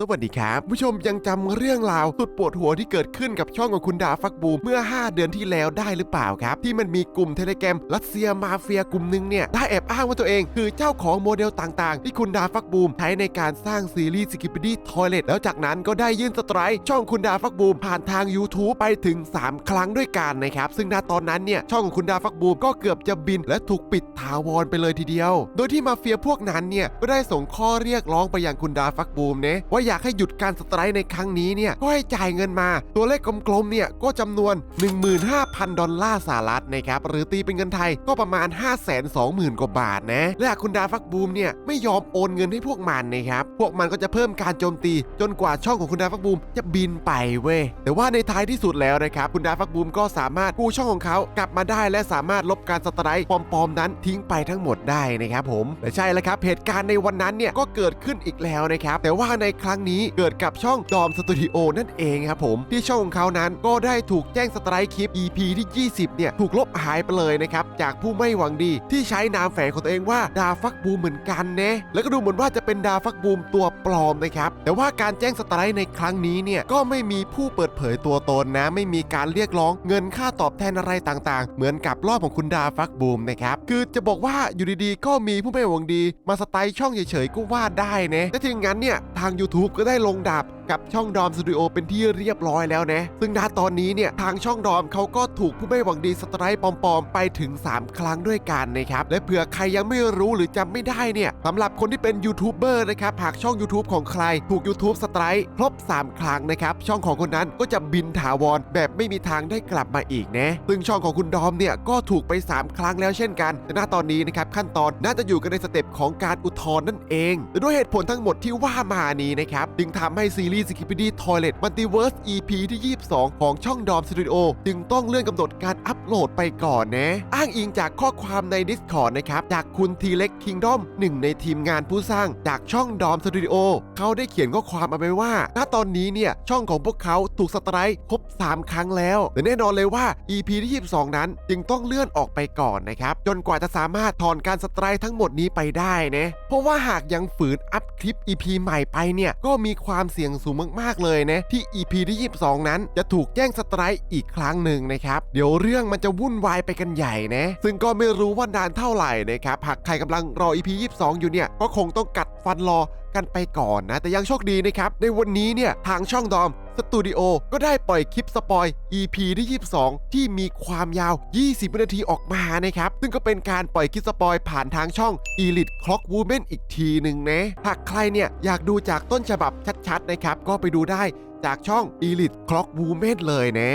สวัสดีครับ ผู้ชมยังจำเรื่องราวสุดปวดหัวที่เกิดขึ้นกับช่องของคุณดาฟักบูมเมื่อ 5 เดือนที่แล้วได้หรือเปล่าครับ ที่มันมีกลุ่มเทเลแกรมรัสเซียมาเฟียกลุ่มหนึ่งเนี่ย ได้แอบอ้างว่าตัวเอง คือเจ้าของโมเดลต่างๆ ที่คุณดาฟักบูมใช้ในการสร้างซีรีส์สกิปปี้ทอยเลตแล้วจากนั้นก็ได้ยื่นสไตร์ช่องคุณดาฟักบูมผ่านทาง YouTube ไปถึง 3 ครั้งด้วยกันนะครับซึ่งณตอนนั้นเนี่ยช่องของคุณดาฟักบูมก็เกือบจะบิน และถูกปิดถาวรไปเลยทีเดียว โดยที่มาเฟียพวกนั้นเนี่ยก็ได้ส่งข้อเรียกร้องไปยังคุณดาฟักบูมเนะว่าอยากให้หยุดการสไตร์ในครั้งนี้เนี่ยก็ให้จ่ายเงินมา ตัวเลขกลมๆเนี่ยก็จำนวน 15,000 ดอลลาร์สหรัฐนะครับหรือตีเป็นเงินไทยก็ประมาณ 520,000 กว่าบาทนะและคุณดาฟักบูมเนี่ยไม่ยอมโอนเงินให้พวกมันนะครับพวกมันก็จะเพิ่มการโจมตี จนกว่าช่องของคุณดาฟักบูมจะบินไปเว้ยแต่ว่าในท้ายที่สุดแล้วนะครับคุณดาฟักบูมก็สามารถกู้ช่องของเขากลับมาได้และสามารถลบการสไตร์ปลอมๆนั้นทิ้งไปทั้งหมดได้นะครับผมและใช่แล้วครับเหตุการณ์ในวันนั้นเนี่ยก็เกิดขึ้นอีกแล้วนะครับแต่ว่าในครั้ง้งนี้เกิดกับช่องดอมสตูดิโอนั่นเองครับผมที่ช่องของเขานั้นก็ได้ถูกแจ้งสไตร์คลิป EP ที่ 20 เนี่ย ถูกลบหายไปเลยนะครับ จากผู้ไม่หวังดีที่ใช้นามแฝงของตัวเองว่าดาฟักบูมเหมือนกันนะแล้วก็ดูเหมือนว่าจะเป็นดาฟักบูมตัวปลอมนะครับ แต่ว่าการแจ้งสไตร์ในครั้งนี้เนี่ยก็ไม่มีผู้เปิดเผยตัวตนนะ ไม่มีการเรียกร้องเงินค่าตอบแทนอะไรต่างๆ เหมือนกับรอบของคุณดาฟักบูมนะครับคือจะบอกว่าอยู่ดีๆ ก็มีผู้ไม่หวังดี มาสไตล์ช่องเฉยๆก็ว่าได้นะแต่ถึงงั้นเนี่ยทาง YouTube ก็ได้ลงดาบกับช่องดอมสตูดิโอเป็นที่เรียบร้อยแล้วนะ ซึ่งณตอนนี้เนี่ยทางช่องดอมเขาก็ถูกผู้ไม่หวังดีสไตร์ปลอมๆ ไปถึง 3 ครั้งด้วยกันนะครับ และเผื่อใครยังไม่รู้หรือจำไม่ได้เนี่ยสำหรับคนที่เป็นยูทูบเบอร์นะครับ หากช่อง YouTube ของใคร ถูก YouTube สไตร์ครบ 3 ครั้งนะครับ ช่องของคนนั้นก็จะบินถาวรแบบไม่มีทางได้กลับมาอีกนะซึ่งช่องของคุณดอมเนี่ยก็ถูกไป 3 ครั้งแล้วเช่นกันแต่ณตอนนี้นะครับขั้นตอนน่าจะอยู่กันในสเต็ปของการอุทธรณ์นั่นเอง ด้วยเหตุผลทั้งหมดที่ว่ามานี้นะครับจึงทำให้ซีรีส์ Skibidi Toilet Multiverse EP ที่ 22 ของช่องดอมสตูดิโอจึงต้องเลื่อนกำหนดการอัปโหลดไปก่อนนะ อ้างอิงจากข้อความใน Discord นะครับ จากคุณทีเล็กคิงดอมหนึ่งในทีมงานผู้สร้างจากช่องดอมสตูดิโอเขาได้เขียนข้อความเอาไว้ว่า ณตอนนี้เนี่ย ช่องของพวกเขาถูกสไตร์ครบ 3 ครั้งแล้วแต่แน่นอนเลยว่า EP ที่ 22 นั้น จึงต้องเลื่อนออกไปก่อนนะครับ จนกว่าจะสามารถถอนการสไตร์ทั้งหมดนี้ไปได้นะเพราะว่าหากยังฝืนอัพคลิป EP ใหม่ไปเนี่ยก็มีความเสี่ยงสูงมากๆเลยนะที่ EP ที่22 นั้นจะถูกแจ้งสไตร์อีกครั้งหนึ่งนะครับ เดี๋ยวเรื่องมันจะวุ่นวายไปกันใหญ่นะซึ่งก็ไม่รู้ว่านานเท่าไหร่นะครับหากใครกำลังรอ EP 22 อยู่เนี่ยก็คงต้องกัดฟันรอกันไปก่อนนะ แต่ยังโชคดีนะครับในวันนี้เนี่ยทางช่องดอม สตูดิโอก็ได้ปล่อยคลิปสปอย EP ที่ 22 ที่มีความยาว 20 วินาทีออกมานะครับ ซึ่งก็เป็นการปล่อยคลิปสปอยผ่านทางช่อง Elite Clock Woman อีกทีหนึ่งนะ หากใครเนี่ยอยากดูจากต้นฉบับชัดๆนะครับ ก็ไปดูได้จากช่อง Elite Clock Woman เลยนะ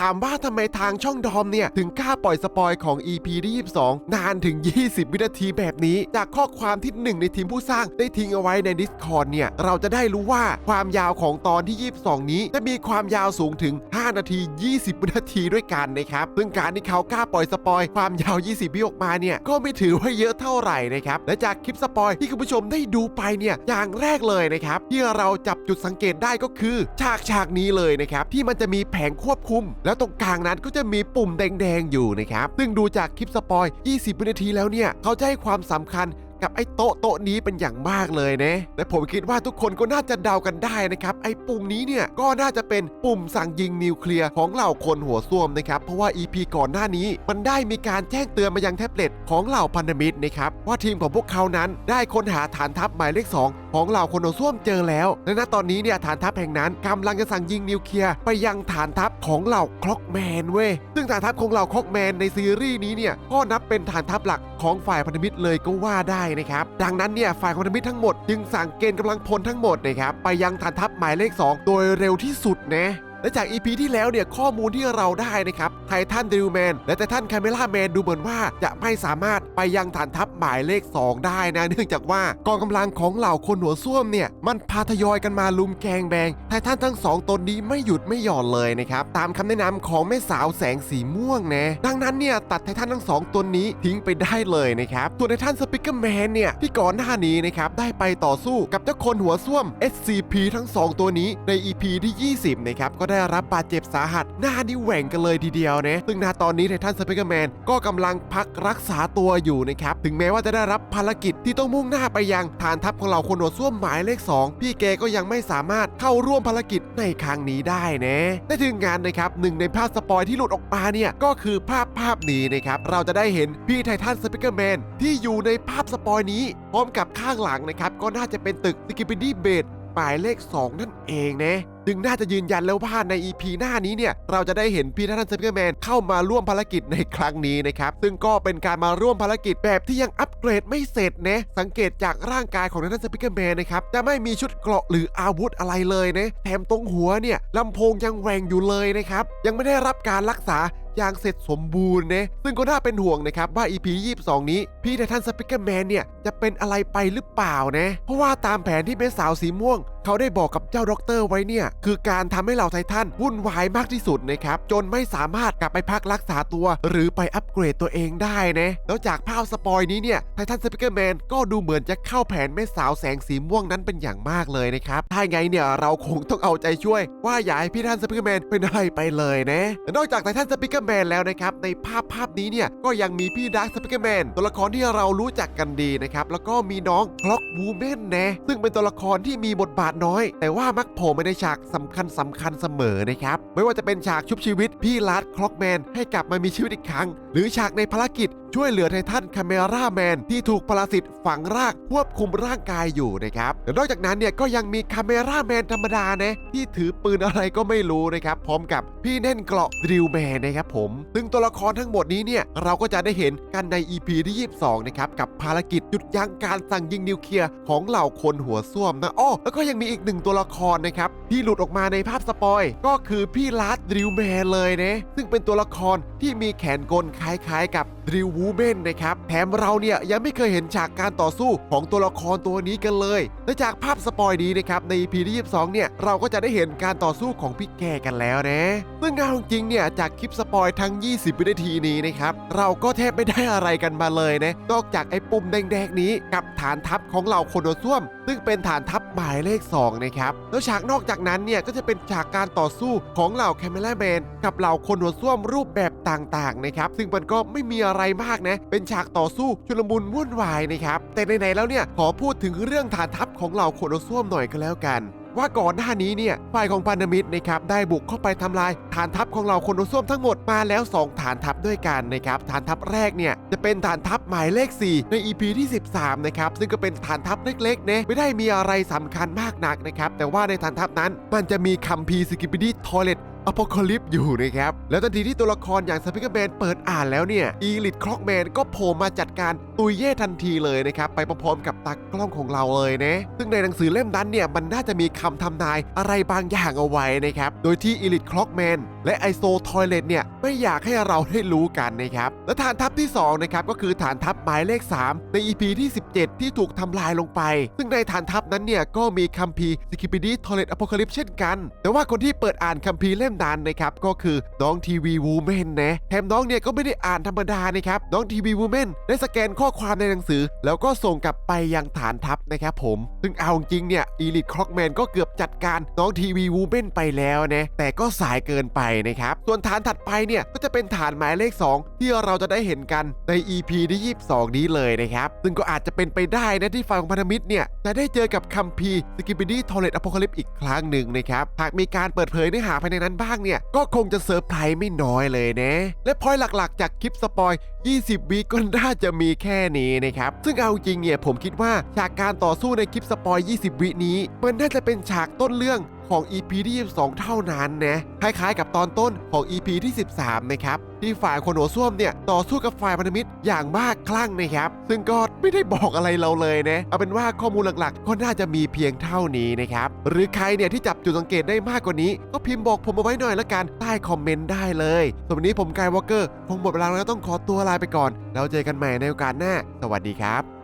ถามว่าทำไมทางช่องดอมเนี่ย ถึงกล้าปล่อยสปอยของ EP ที่22 นานถึง 20 วินาทีแบบนี้ จากข้อความที่หนึ่งในทีมผู้สร้างได้ทิ้งเอาไว้ใน Discord เนี่ย เราจะได้รู้ว่าความยาวของตอนที่ 22 นี้ จะมีความยาวสูงถึง 5 นาที 20 วินาทีด้วยกันนะครับ ซึ่งการที่เขากล้าปล่อยสปอยความยาว 20 วิออกมาเนี่ยก็ไม่ถือว่าเยอะเท่าไหร่นะครับและจากคลิปสปอยที่คุณผู้ชมได้ดูไปเนี่ยอย่างแรกเลยนะครับที่เราจับจุดสังเกตได้ก็คือ ฉากฉากนี้เลยนะครับที่มันจะมีแผงควบคุมแล้วตรงกลางนั้นก็จะมีปุ่มแดงๆอยู่นะครับซึ่งดูจากคลิปสปอย 20 วินาทีแล้วเนี่ย เขาจะให้ความสำคัญ กับไอ้โต๊ะโต๊ะนี้เป็นอย่างมากเลยนะและผมคิดว่าทุกคนก็น่าจะเดากันได้นะครับไอ้ปุ่มนี้เนี่ยก็น่าจะเป็นปุ่มสั่งยิงนิวเคลียร์ของเหล่าคนหัวส้วมนะครับเพราะว่า EP ก่อนหน้านี้มันได้มีการแจ้งเตือนมายังแท็บเล็ตของเหล่าพันธมิตรนะครับว่าทีมของพวกเขานั้นได้ค้นหาฐานทัพหมายเลข 2 ของเหล่าคนหัวส้วมเจอแล้ว และณตอนนี้เนี่ยฐานทัพแห่งนั้นกำลังจะสั่งยิงนิวเคลียร์ไปยังฐานทัพของเหล่าคล็อกแมนเว้ยซึ่งฐานทัพของเหล่าคล็อกแมนในซีรีส์นี้เนี่ยก็นับเป็นฐานทัพหลักของฝ่ายพันธมิตรเลยก็ว่าได้นะครับ ดังนั้นเนี่ยฝ่ายพันธมิตรทั้งหมด จึงสั่งเกณฑ์กำลังพลทั้งหมดนะครับไปยังฐานทัพหมายเลข 2 โดยเร็วที่สุดนะ และจาก EP ที่แล้วเนี่ยข้อมูลที่เราได้นะครับไททันดิวแมนและไททันคาเมล่าแมนดูเหมือนว่าจะไม่สามารถไปยังฐานทัพหมายเลข 2 ได้นะ เนื่องจากว่ากองกำลังของเหล่าคนหัวส้วมเนี่ยมันพาทยอยกันมาลุมแกงแบงไททันทั้งสองตนนี้ไม่หยุดไม่หย่อนเลยนะครับตามคำแนะนำของแม่สาวแสงสีม่วงนะดังนั้นเนี่ยตัดไททันทั้งสองตนนี้ทิ้งไปได้เลยนะครับส่วนไททันสปิเกอร์แมนเนี่ยที่ก่อนหน้านี้นะครับได้ไปต่อสู้กับเจ้าคนหัวส้วม SCP ทั้ง 2 ตัวนี้ใน EP ที่ 20นะครับก็ได้ได้รับบาดเจ็บสาหัส หน้านี่แหว่งกันเลยทีเดียวนะซึ่งณตอนนี้ไททันสเปเกอร์แมนก็กำลังพักรักษาตัวอยู่นะครับ ถึงแม้ว่าจะได้รับภารกิจที่ต้องมุ่งหน้าไปยังฐานทัพของเราคนหัวดส้วมหมายเลข 2 พี่แกก็ยังไม่สามารถเข้าร่วมภารกิจในครั้งนี้ได้นะและถึงงานนะครับหนึ่งในภาพสปอยที่หลุดออกมาเนี่ยก็คือภาพภาพนี้นะครับเราจะได้เห็นพี่ไททันสเปเกอร์แมนที่อยู่ในภาพสปอยนี้ พร้อมกับข้างหลังนะครับก็น่าจะเป็นตึกสกิป i ดี้เบด หมายเลข 2 นั่นเองนะจึงน่าจะยืนยันแล้วว่าใน EP หน้านี้เนี่ย เราจะได้เห็นพีทันเซอร์เกอร์แมนเข้ามาร่วมภารกิจในครั้งนี้นะครับ ซึ่งก็เป็นการมาร่วมภารกิจแบบที่ยังอัปเกรดไม่เสร็จนะสังเกตจากร่างกายของทันเซอร์เกอร์แมนนะครับ จะไม่มีชุดเกราะหรืออาวุธอะไรเลยนะแถมตรงหัวเนี่ยลำโพงยังแหวงอยู่เลยนะครับ ยังไม่ได้รับการรักษา อย่างเสร็จสมบูรณ์นะซึ่งก็น่าเป็นห่วงนะครับว่า EP 22 นี้ พี่ไททันสปิเกอร์แมนเนี่ยจะเป็นอะไรไปหรือเปล่านะ เพราะว่าตามแผนที่เม่สาวสีม่วง เขาได้บอกกับเจ้าด็อกเตอร์ไว้เนี่ย คือการทำให้เหล่าไททันวุ่นวายมากที่สุดนะครับ จนไม่สามารถกลับไปพักรักษาตัว หรือไปอัปเกรดตัวเองได้นะแล้วจากภาพสปอยนี้เนี่ยไททันสปิเกอร์แมนก็ดูเหมือนจะเข้าแผนแม่สาวแสงสีม่วงนั้นเป็นอย่างมากเลยนะครับ ถ้าไงเนี่ยเราคงต้องเอาใจช่วย ว่าอย่าให้พี่ททันสปิเกอร์แมนเป็นอะไรไปเลยนะ นอกจากไททันสปิเกอร์แมนแล้วนะครับในภาพภาพนี้เนี่ยก็ยังมีพี่ดาร์คสปิเกอร์แมนตัวละครที่เรารู้จักกันดีนะครับแล้วก็มีน้องคล็อกบูเมนนะซึ่งเป็นตัวละครที่มีบทบาทน้อย แต่ว่ามักโผล่มาในฉากสำคัญสำคัญเสมอนะครับ ไม่ว่าจะเป็นฉากชุบชีวิตพี่ลาร์ดคล็อกแมนให้กลับมามีชีวิตอีกครั้ง หรือฉากในภารกิจช่วยเหลือไททันคาเมราแมนที่ถูกปรสิตฝังรากควบคุมร่างกายอยู่นะครับและนอกจากนั้นเนี่ยก็ยังมีคาเมราแมนธรรมดานะที่ถือปืนอะไรก็ไม่รู้นะครับพร้อมกับพี่แน่นเกราะดริลแมนนะครับผม ซึ่งตัวละครทั้งหมดนี้เนี่ยเราก็จะได้เห็นกันใน EP ที่ 22 นะครับ กับภารกิจหยุดยั้งการสั่งยิงนิวเคลียร์ของเหล่าคนหัวส้วมนะอ้อแล้วก็ยังมีอีกหนึ่งตัวละครนะครับที่หลุดออกมาในภาพสปอย ก็คือพี่ลาร์ดดริลแมนเลยนะซึ่งเป็นตัวละครที่มีแขนกลคล้ายๆ กับดริลวูเมนนะครับแถมเราเนี่ยยังไม่เคยเห็นฉากการต่อสู้ของตัวละครตัวนี้กันเลย และจากภาพสปอยนี้นะครับใน EP ที่22 เนี่ยเราก็จะได้เห็นการต่อสู้ของพี่แกกันแล้วนะซึ่งเอาจริงเนี่ยจากคลิปสปอยทั้ง 20 วินาทีนี้นะครับเราก็แทบไม่ได้อะไรกันมาเลยนะนอกจากไอ้ปุ่มแดงๆนี้กับฐานทัพของเหล่าคนโดส้วม ซึ่งเป็นฐานทัพหมายเลข2นะครับแล้วฉากนอกจากนั้นเนี่ยก็จะเป็นฉากการต่อสู้ของเหล่าแคมเมล่าแมนกับเหล่าคนหัวส้วมรูปแบบต่างๆนะครับซึ่งมันก็ไม่มีอะไรมากนะเป็นฉากต่อสู้ชุลมุนวุ่นวายนะครับแต่ไหนๆแล้วเนี่ยขอพูดถึงเรื่องฐานทัพของเหล่าคนหัวส้วมหน่อยก็แล้วกัน ว่าก่อนหน้านี้เนี่ยฝ่ายของพันธมิตรนะครับได้บุกเข้าไปทำลาย ฐานทัพของเราคนโอส้วมทั้งหมดมาแล้ว 2 ฐานทัพด้วยกันนะครับฐานทัพแรกเนี่ยจะเป็นฐานทัพหมายเลข 4 ใน EP ที่ 13 นะครับซึ่งก็เป็นฐานทัพเล็กๆเนะไม่ได้มีอะไรสำคัญมากนักนะครับแต่ว่าในฐานทัพนั้นมันจะมีคัมภีร์สกิปิดี้ทอเลต อพอคลิปอยู่นะครับ แล้วทันทีที่ตัวละครอย่างสปิเกอร์แมนเปิดอ่านแล้วเนี่ยอีลิทคล็อกแมนก็โผล่มาจัดการตุยเย่ทันทีเลยนะครับ ไปพร้อมๆกับตากล้องของเราเลยนะซึ่งในหนังสือเล่มนั้นเนี่ยมันน่าจะมีคำทำนายอะไรบางอย่างเอาไว้นะครับ โดยที่อีลิทคล็อกแมนและไอโซทอยเลตเนี่ยไม่อยากให้เราได้รู้กันนะครับ และฐานทัพที่2นะครับก็คือฐานทัพหมายเลข 3 ใน EP ที่ 17 ที่ถูกทำลายลงไป ซึ่งในฐานทัพนั้นเนี่ยก็มีคัมภีร์สกิปิดีทอเลตอพอลิปเช่นกัน แต่ว่าคนที่เปิดอ่านคัมภีร์เล่มนั้นนะครับก็คือน้องทีวีวูแมนนะแถมน้องเนี่ยก็ไม่ได้อ่านธรรมดานะครับน้องทีวีวูแมนได้สแกนข้อความในหนังสือ แล้วก็ส่งกลับไปยังฐานทัพนะครับผมซึ่งเอาจริงเนี่ยอีลิทคล็อกแมนก็เกือบจัดการน้องทีวีวูแมนไปแล้วนะแต่ก็สายเกินไปนะครับส่วนฐานถัดไปเนี่ยก็จะเป็นฐานหมายเลข 2 ที่เราจะได้เห็นกันใน EP ที่ 22 นี้เลยนะครับซึ่งก็อาจจะเป็นไปได้นะที่ฝ่ายของพันธมิตรเนี่ยจะได้เจอกับคัมภีร์สกิป i ดี้ทอเลตอพอลิปอีกครั้งหนึ่งนะครับหากมีการเปิดเผยเนื้อหาภายในนั้นบ้างเนี่ย ก็คงจะเซอร์ไพรส์ไม่น้อยเลยนะ และพอยหลักๆ จากคลิปสปอย 20 วิก็น่าจะมีแค่นี้นะครับ ซึ่งเอาจริงเนี่ยผมคิดว่าฉากการต่อสู้ในคลิปสปอย 20 วินี้ มันน่าจะเป็นฉากต้นเรื่อง ของ EP ที่ 22 เท่านั้นนะคล้ายๆ กับตอนต้นของ EP ที่ 13 นะครับที่ฝ่ายคนหัวส้วมเนี่ยต่อสู้กับฝ่ายพันธมิตรอย่างบ้าคลั่งนะครับ ซึ่งก็ไม่ได้บอกอะไรเราเลยนะเอาเป็นว่าข้อมูลหลักๆ ก็น่าจะมีเพียงเท่านี้นะครับหรือใครเนี่ยที่จับจุดสังเกตได้มากกว่านี้ ก็พิมพ์บอกผมเอาไว้หน่อยละกันใต้คอมเมนต์ได้เลยส่วนวันนี้ผมกายวอลเกอร์คงหมดเวลาแล้วต้องขอตัวลาไปก่อนแล้วเจอกันใหม่ในโอกาสหน้า สวัสดีครับ